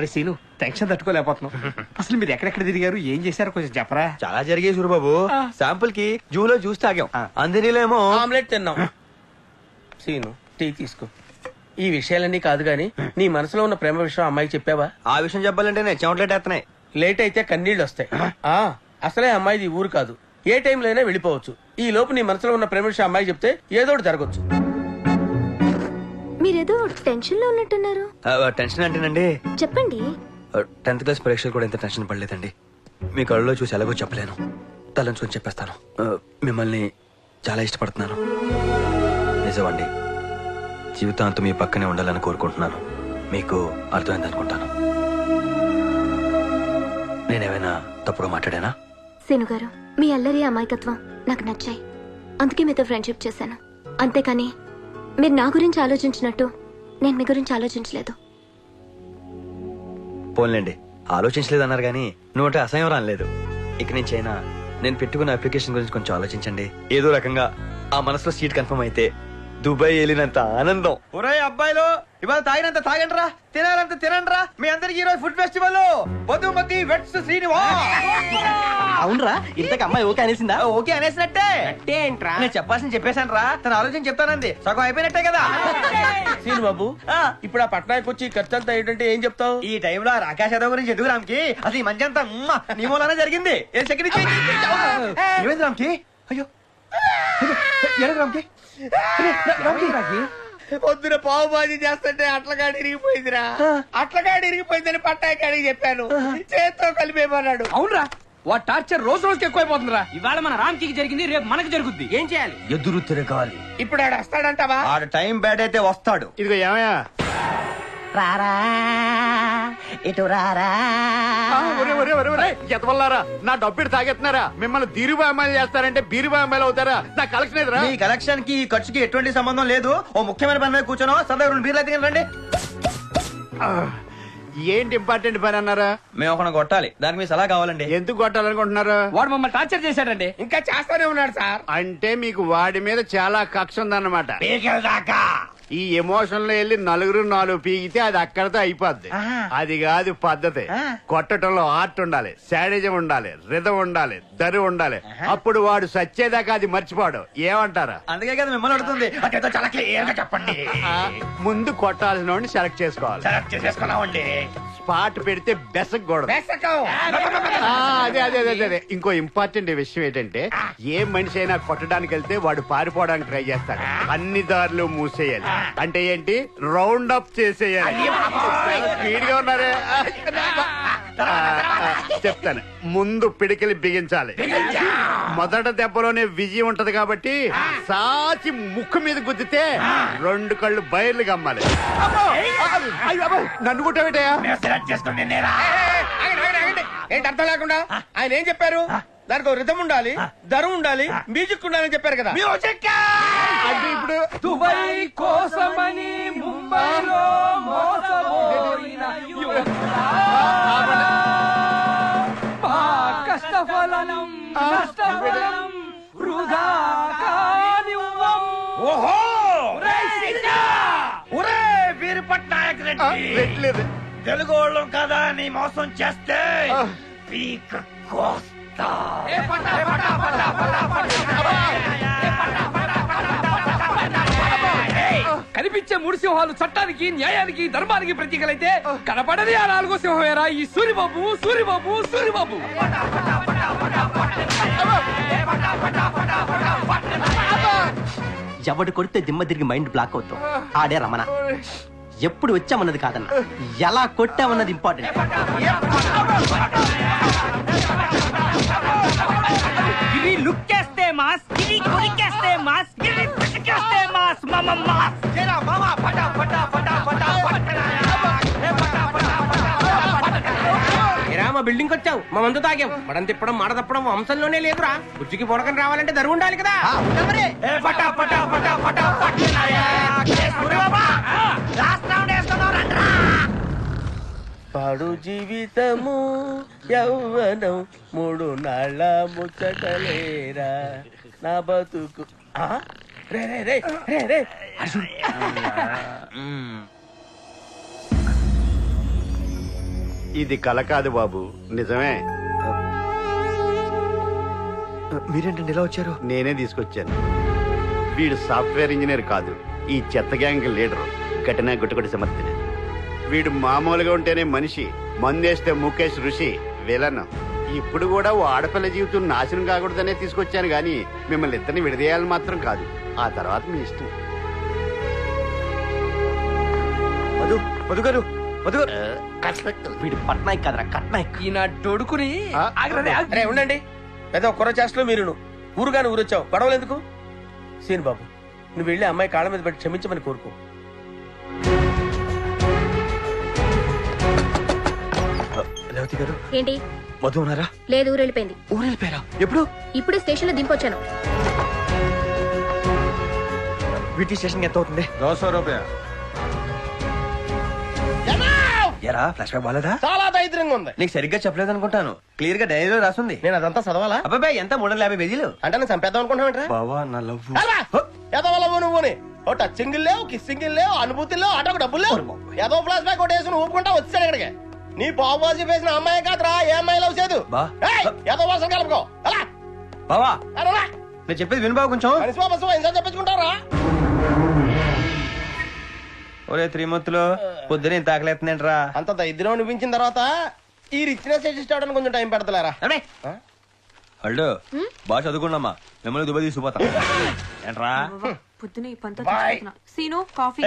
అరే scene tension తట్టుకోలేకపోతున్నాం. అసలు మీరు ఎక్కడెక్కడ తిరిగారు? ఏం చేశారు? కొంచెం చెప్పరా? చాలా జరిగాయి సూరిబాబు. శాంపుల్కి జూలో జ్యూస్ తాగాం. అందరిలో ఆమ్లెట్ తిన్నాం. సీను టీ తీసుకో. ఈ విషయాలన్నీ కాదు గాని నీ మనసులో ఉన్న ప్రేమ విషయం అమ్మాయికి చెప్పావా? ఆ విషయం చెప్పాలంటే నేను చెమట్లేటేస్తున్నాయి లేట్ అయితే కన్నీళ్ళు వస్తాయి. ఆ. అసలే అమ్మాయిది ఈ ఊరు కాదు. ఏ టైంలో అయినా వెళ్ళిపోవచ్చు. ఈ లోపు నీ మనసులో ఉన్న ప్రేమ విషయం అమ్మాయికి చెప్తే ఏదో ఒకటి జరగచ్చు. మీరేదో టెన్షన్లో ఉన్నట్టున్నారు. టెన్షన్ అంటేనండి. చెప్పండి. టెన్త్ క్లాస్ పరీక్షలు కూడా ఇంత టెన్షన్ పడలేదండి. మీ కళ్ళలో చూసి ఎలాగో చెప్పలేను. తలంచుకొని చెప్పేస్తాను. మిమ్మల్ని చాలా ఇష్టపడుతున్నాను. నిజమండి. జీవితాంతం మీ పక్కనే ఉండాలని కోరుకుంటున్నాను. మీకు అర్థమైంది అనుకుంటాను. నేనేమైనా తప్పుడు మాట్లాడానా? సీను గారు మీ అల్లరి అమాయకత్వం నాకు నచ్చాయి. అందుకే మీతో ఫ్రెండ్షిప్ చేశాను. అంతేకాని మీరు నా గురించి ఆలోచించినట్టు నేను మీ గురించి ఆలోచించలేదు. పోన్లేండి. ఆలోచించలేదన్నారు కానీ నోట అసహ్యం రాలేదు ఇక నుంచి అయినా నేను పెట్టుకున్న అప్లికేషన్ గురించి కొంచెం ఆలోచించండి. ఏదో రకంగా ఆ మనసులో సీట్ కన్ఫర్మ్ అయితే దుబాయ్ వెళ్ళినంత ఆనందం. ఒరే అబ్బాయిలు ఇవాళ తాగినంత తాగండిరా తినాలంత తినండిరా. మీ అందరికి ఈరోజు food festival. Madhumati weds Srinivas. అవునరా ఇంతకు అమ్మాయి ఓకే అనేసిందా? ఓకే అనేసినట్టే. ఏంట్రా? నేను చెప్పాల్సింది చెప్పేశాను రా తన ఆలోచన చెప్తానంది. సగం అయిపోయినట్టే కదా. సీను బాబు ఆ. ఇప్పుడు ఆ పట్టణానికి వచ్చి ఖర్చు అంతా ఏంటంటే ఏం చెప్తావు? ఈ టైంలో ఆ రాకేష్ యాదవ్ గురించి ఎందుకు రామ్కి? అసలు ఈ మంచి అంతా నీ మూలానే జరిగింది. ఏ సెకండ్ ఇచ్చి- ఏమైంది రామ్కి? అయ్యో. రామ్కి? రామ్కి? పొద్దున పావు బాజీ చేస్తుంటే అట్లగాడి ఇరిగిపోయిందిరా. అట్లగాడి ఇరిగిపోయిందని పట్టాయి కాడికి చెప్పాను. చేత్తో కలిపేమన్నాడు. అవునరా వా టార్చర్ రోజు రోజుకి ఎక్కువైపోతుందిరా. ఇవాళ మన రామ్కి జరిగింది రేపు మనకి జరుగుద్ది. ఏం చేయాలి? ఎదురు తిరగాలి. ఇప్పుడు ఆడు వస్తాడంటావా? ఆడ టైం బ్యాడ్ అయితే వస్తాడు. ఇదిగో ఏమయ్యా? రారా ఇటు రారా. ఒరే ఒరే ఒరే ఒరే ఎతవల్లారా నా డబ్బులు తాగెత్తున్నారా మిమ్మల్ని దీరుబా అమ్మాయిలు చేస్తారంటే బీరుబా అమ్మాయిలు అవుతారా? నా కలెక్షన్ ఎదురా మీ కలెక్షన్కి ఈ ఖర్చుకి ఎటువంటి సంబంధం లేదు. ఓ ముఖ్యమైన పని మీద కూర్చోను. సదా రెండు బీర్లు అయితే రండి. ఏంటి ఇంపార్టెంట్ పని అన్నారా? మేము ఒక కొట్టాలి. దానికి మీ సలహా కావాలండి. ఎందుకు కొట్టాలనుకుంటున్నారు? వాడు మమ్మల్ని టార్చర్ చేశాడండి. ఇంకా చేస్తానే ఉన్నాడు సార్. అంటే మీకు వాడి మీద చాలా కక్ష ఉందన్నమాట. ఈ ఎమోషన్లో వెళ్ళి నలుగురు నాలుగు పీకితే అది అక్కడతో అయిపోద్ది. అది కాదు పద్ధతి. కొట్టడంలో ఆర్ట్ ఉండాలి శాడిజం ఉండాలి రిధం ఉండాలి దరి ఉండాలి. అప్పుడు వాడు సచ్చేదాకా అది మర్చిపోడు. ఏమంటారా? అందుకే కదా మిమ్మల్ని అడుగుతుంది. అదేదో చాలా క్లియర్గా చెప్పండి ముందు కొట్టాల్సిన వాడిని సెలెక్ట్ చేసుకోవాలి. స్పాట్ పెడితే బెసకూడదు. అదే అదే అదే అదే. ఇంకో ఇంపార్టెంట్ విషయం ఏంటంటే ఏ మనిషి అయినా కొట్టడానికి వెళ్తే వాడు పారిపోవడానికి ట్రై చేస్తాడు. అన్ని దారులు మూసేయాలి. అంటే ఏంటి? రౌండ్ అప్ చేసేయాలి. స్పీడ్గా ఉన్నారే. చెప్తాను. ముందు పిడికిలి బిగించాలి. మొదట దెబ్బలోనే విజయం ఉంటది కాబట్టి సాచి ముక్కు మీద గుద్దితే రెండు కళ్ళు బయర్లు అబ్బో! నన్ను కుట్టబెట్టయా. ఏంటి అర్థం లేకుండా? ఆయన ఏం చెప్పారు? దానికి రిధం ఉండాలి దరం ఉండాలి మ్యూజిక్ ఉండాలని చెప్పారు కదా. అంటే ఇప్పుడు దుబాయ్ కోసమని ముంబైలో మోసపోయిన యువకుడా. మా కష్టఫలం నష్టఫలం వృధా కానివ్వం. ఓహో! ఒరే వీరు పట్నాయక్ ఆ, రెడ్డి పెట్టలేదు తెలుగు వాళ్ళం కదా నీ మోసం చేస్తే. పీక కోస్తా కనిపించే మూడు సింహాలు చట్టానికి న్యాయానికి ధర్మానికి ప్రతీకలైతే కనపడది ఆ నాలుగో సింహమేరా ఈ సూరిబాబు సూరిబాబు సూరిబాబు ఎవడు కొడితే దిమ్మ తిరిగి మైండ్ బ్లాక్ అవుతాం ఆడే రమణ ఎప్పుడు వచ్చామన్నది కాదన్న ఎలా కొట్టామన్నది ఇంపార్టెంట్ వచ్చావు. మా మందు తాగాం. మడం తిప్పడం మాడ తప్పడం వంశంలోనే లేదురా. బుజ్జికి పొడకని రావాలంటే దరువు ఉండాలి కదా. పాడు జీవితము యౌవనం మూడు నాళ్ళ ముచ్చటలేరా? నా బతుకు. ఆ? రే రే రే రే రే. ఇది కల కాదు బాబు. నిజమే. మీరేంటండి ఇలా వచ్చారు? నేనే తీసుకొచ్చాను. వీడు సాఫ్ట్వేర్ ఇంజనీర్ కాదు. ఈ చెత్త గ్యాంగ్ లీడర్. ఘటన గుట్టుకొట్టి సమర్థన వీడు మామూలుగా ఉంటేనే మనిషి. మందేస్తే ముఖేష్ ఋషి విలన్. ఇప్పుడు కూడా ఓ ఆడపిల్ల జీవితం నాశనం కాకూడదనే తీసుకొచ్చాను గాని మిమ్మల్ని ఇద్దరిని విడదీయాలని మాత్రం కాదు. ఆ తర్వాత మీ ఇష్టం. మధు మధు గారు. వీడు పట్నాయక్ కదరా కట్నాయక్ ఈయన డొడుకుని ఆ? ఆగ్రదే ఆగ్- అరే ఉండండి. ఏదో కుర్ర చేష్టలో మీరు ఊరుగాని ఊరొచ్చావు. గొడవలు ఎందుకు? సీన్ బాబు నువ్వు వెళ్ళి అమ్మాయి కాళ్ళ మీద పెట్టి క్షమించమని కోరుకో. రేవతి గారు. ఏంటి? మధు ఉన్నారా? లేదు ఊరు వెళ్ళిపోయింది. ఊరు వెళ్ళిపోయారా ఎప్పుడు? ఇప్పుడే స్టేషన్లో దింపొచ్చాను. వీటి స్టేషన్ ఎంత అవుతుంది? దోశ రూపాయ? ఎరా ఫ్లాష్ బ్యాక్ బాలేదా చాలా దరిద్రంగా ఉంది. నీకు సరిగ్గా చెప్పలేదు అనుకుంటాను క్లియర్గా డైరీలో రాసుంది. నేను అదంతా చదవాలా? అబ్బాయి ఎంత మూడు వందల యాభై పేజీలు? అంటే నేను చంపేద్దాం అనుకుంటున్నావుంట్రా బావా నా లవ్ ఏదో వాళ్ళ నువ్వుని ఓ టచ్చింగ్ లేవు కిస్సింగ్ లేవు అనుభూతి లేవు అటొక డబ్బులు లేవు. ఏదో ఫ్లాష్ బ్యాక్ ఒకటి వేసుకుని ఊపుకుంటా వచ్చాడు ఇక్కడికి. నీ బాబుజీ వేసిన అమ్మాయి కాదురా ఏ అమ్మాయి లవ్ చేయదు. ఏదో వర్షం కలుపుకో. అలా. బావా నేను చెప్పేది విను బావ కొంచెం. బాబు చెప్పించుకుంటారా ఒరే త్రిమూర్తులు పొద్దున ఇంత ఆకలేస్తుందేంట్రా అంత దరిద్రం అనిపించిన తర్వాత ఈ రిచ్నెస్ అవడానికి కొంచెం టైం పెడతలేరా? ఆ? అల్లు బాగా చదువుకున్నామా మిమ్మల్ని దుబాయ్ తీసుకుపోతా. ఏంట్రా? పొద్దున ఈ పంత. Scene coffee.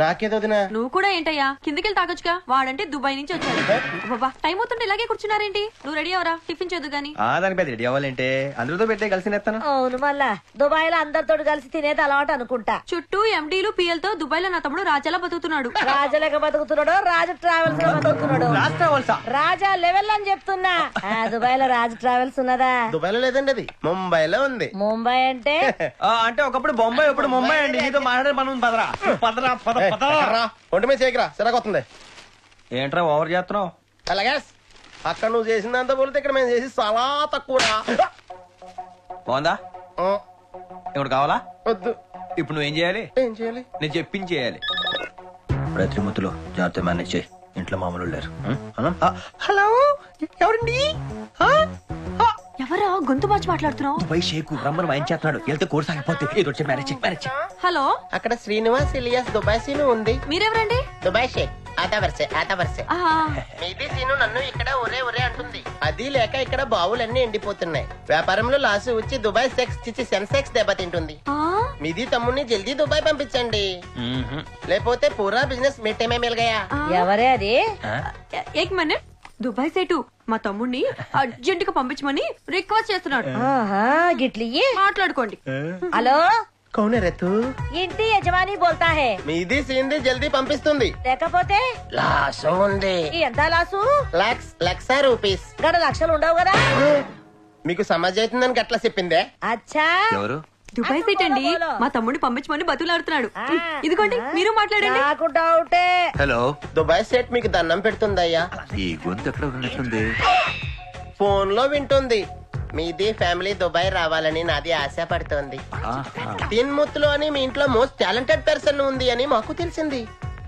నాకేదో వదినా. నువ్వు కూడా ఏంటయ్యా? కిందకెళ్ళి తాగొచ్చుగా? వాడంటే దుబాయ్ నుంచి వచ్చాడు. బాబా టైం అవుతుంటే ఇలాగే కూర్చున్నారేంటి? నువ్వు రెడీ అవరా టిఫిన్ చేద్దు గాని. ఆ దానికి పెద్ద రెడీ అవ్వాలంటే అందరితో పెట్టే కలిసి నేస్తాను అవును మళ్ళా దుబాయ్లో అందరితో కలిసి తినేది అలవాటు అనుకుంటా. చుట్టూ ఎండీలు పిఎల్తో దుబాయ్లో నా తమ్ముడు రాజాలా బతుకుతున్నాడు. రాజులేక బతుకుతున్నాడు రాజు ట్రావెల్స్లో బతుకుతున్నాడు? రాజా లెవెల్ అని చెప్తున్నా. ఆ దుబాయ్లో రాజు ట్రావెల్స్ ఉన్నదా? దుబాయ్లో లేదండి అది. ముంబైలో ఉంది. ముంబై అంటే? ఆ, అంటే ఒకప్పుడు బొంబాయి ఒకప్పుడు ముంబై అండి. నీతో మాట్లాడే పని ఉంది పదరా. పదరా పద ఏయ్, పద. ఎక్కడ్రా? ఒంటి మీద చేయకరా సిరగొస్తుంది ఏంట్రా ఓవర్ చేస్తున్నావు? అలాగే అక్కడ నువ్వు చేసిందంతా పోలితే ఇక్కడ మేము చేసి చాలా తక్కువ బాగుందా? ఇప్పుడు కావాలా? వద్దు. ఇప్పుడు నువ్వేం చేయాలి? ఏం చేయాలి? నేను చెప్పించి చేయాలి. ఇప్పుడే త్రిమూర్తులు జాగ్రత్త మేనేజ్ చేయి. ఇంట్లో మామూలు లేరు. హలో? ఎవరండి? ఎవరా? గొంతు మార్చి మాట్లాడుతున్నావు? దుబాయ్ షేకు రమ్మని వాయించేస్తున్నాడు. వెళ్తే కోర్స్ ఆగిపోతే. ఏదో వచ్చి మ్యారేజ్ మ్యారేజ్. హలో? అక్కడ శ్రీనివాస్ ఇలియాస్ దుబాయ్ సీను ఉంది. మీరెవరండి? దుబాయ్ షేక్. ఆతా వరసే ఆతా వరసే. ఆహా, మీది సీను నన్ను ఇక్కడ ఒరే ఒరే అంటుంది. అది లేక ఇక్కడ బావులన్నీ ఎండిపోతున్నాయి. వ్యాపారంలో లాసు వచ్చి దుబాయ్ సెక్స్ చిచ్చి సెన్సెక్స్ దెబ్బతింటుంది. ఆ, మీది తమ్ముడిని జల్దీ దుబాయ్ పంపించండి. లేకపోతే పూరా బిజినెస్ మిట్టమే మిల్గయా. ఎవరే అది? ఏ- ఏక్ మినిట్. దుబాయ్ సేటు మా తమ్ముడిని అర్జెంట్గా పంపించమని రిక్వెస్ట్ చేస్తున్నాడు. ఆహా గిట్లియ్యి. మాట్లాడుకోండి. హలో? కౌనే రెత్తు ఇంటి యజమాని బోల్తా హే? మీది సీన్ది జల్దీ పంపిస్తుంది. లేకపోతే? లాసు ఉంది. ఎంత లాసు? లక్స్ లక్ష రూపీస్. గడ లక్షలు ఉండవు కదా? మీకు సమాజ్ అవుతుందని గట్లా చెప్పిందే. అచ్చా. ఎవరు? దుబాయ్ సేట్ అండి. మా తమ్ముడిని పంపించమని బతులాడుతున్నాడు. ఇదిగోండి మీరు మాట్లాడండి. నాకు డౌటే. హలో. దుబాయ్ సెట్ మీకు దండం పెడుతుందయ్యా. ఈ గొంతు ఎక్కడ ఉన్నట్లుంది ఫోన్లో వింటుంది. మీది ఫ్యామిలీ దుబాయ్ రావాలని నాది ఆశ పడుతోంది తిన్ముత్తులో అని మీ ఇంట్లో మోస్ట్ టాలెంటెడ్ పర్సన్ ఉంది అని మాకు తెలిసింది.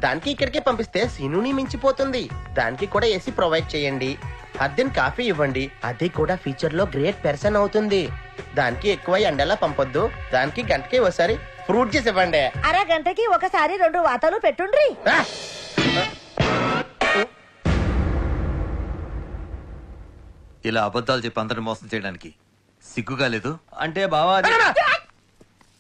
దానికి ఇక్కడికి పంపిస్తే సీనుని మించిపోతుంది. దానికి కూడా ఏసీ ప్రొవైడ్ చేయండి. అద్దెన్ కాఫీ ఇవ్వండి. అది కూడా ఫ్యూచర్లో గ్రేట్ పర్సన్ అవుతుంది. దానికి ఎక్కువ ఎండలా పంపొద్దు. దానికి గంటకి ఒకసారి ఫ్రూట్ జ్యూస్ ఇవ్వండి. అరగంటకి ఒకసారి రెండు వాతలు పెట్టుండ్రి. ఆ! ఇలా అబద్ధాలు చెప్పి అందరిని మోసం చేయడానికి సిగ్గుగా లేదు? అంటే బావా అది-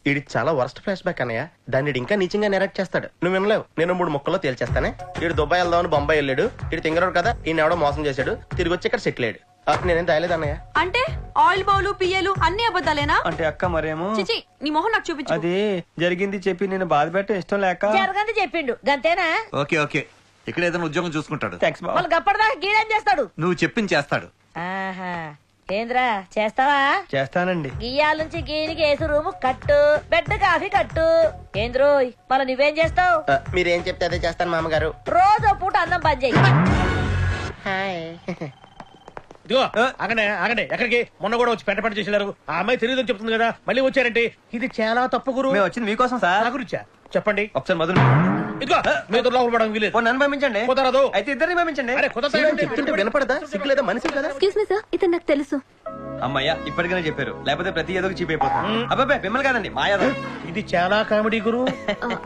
ఇది చాలా వర్స్ట్ ఫ్లాష్ బ్యాక్ అన్నయ్య. దాన్ని ఈడు ఇంకా నీచంగా నెరట్ చేస్తాడు. నువ్వు వినలేవు. నేను మూడు ముక్కల్లో తేల్చేస్తానే. ఇడు దుబాయ్ వెళ్దామని బొంబాయి వెళ్ళాడు. ఇడు తింగరాడు కదా ఈయన ఎవడో మోసం చేశాడు. తిరిగి వచ్చి ఇక్కడ సెటిల్ అయ్యాడు. నేనేం దాయలేదు అన్నయ్య. అంటే ఆయిల్ బౌలు పియ్యలు అన్ని అబద్ధాలేనా? అంటే అక్క మరేమో? చిచి నీ మొహం నాకు చూపించు. అది జరిగింది చెప్పి నేను బాధ పెట్టడం ఇష్టం లేక. జరగంది చెప్పిండు. గంతేనా? Okay okay. ఇక్కడ ఏదైనా ఉద్యోగం చూసుకుంటాడు. థ్యాంక్స్ బావ. వాళ్ళు గప్పటిదాకా గీడేం చేస్తాడు? నువ్వు చెప్పింది చేస్తాడు. ఆహా. ఏంద్రా చేస్తావా? చేస్తానండి. గియ్యాల నుంచి గీనికి ఏసు రూము కట్టు బెడ్ కాఫీ కట్టు. ఏంద్రోయ్ మళ్ళీ నువ్వేం చేస్తావు? ఆ, మీరేం చెప్తే అదే చేస్తాను మామగారు. రోజు పూట అన్నం పని చెయ్యి హాయ్. ఇదిగో ఆగండి ఆగండి. ఎక్కడికి? మొన్న కూడా వచ్చి పెంట పెంట చేసేలారు. ఆ అమ్మాయి తెలియదని చెప్తుంది కదా మళ్ళీ వచ్చారంటే? ఇది చాలా తప్పు గురు. మేము వచ్చింది మీకోసం సార్. నా గురించా? చెప్పండి. ఒకసారి మొదలు ఇదిగో మీ ఇద్దరు లోపల పడడం వీలేదు. నన్ను పంపించండి. కుదరదు. అయితే ఇద్దరిని పంపించండి. అరే కుదరదు వినపడదా? సిగ్గు లేదా మనిషి కదా? ఎక్స్క్యూజ్ మీ సార్ ఇతను నాకు తెలుసు. అమ్మయ్యా ఇప్పటికైనా చెప్పారు. లేకపోతే ప్రతి ఏదో చీప్ అబ్బాయి మిమ్మల్ని కాదండి మా ఇది చాలా కామెడీ గురు.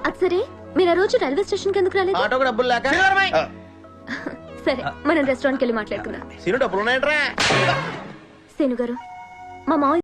అది సరే. మీరు ఆ రోజు రైల్వే స్టేషన్కి ఎందుకు రాలేదు? ఆటోకు డబ్బులు లేక. సరే మనం రెస్టారెంట్కి వెళ్ళి మాట్లాడుకుందాం. సీను డబ్బులు ఉన్నాయంట్రా సేను గారు మా మావయ్య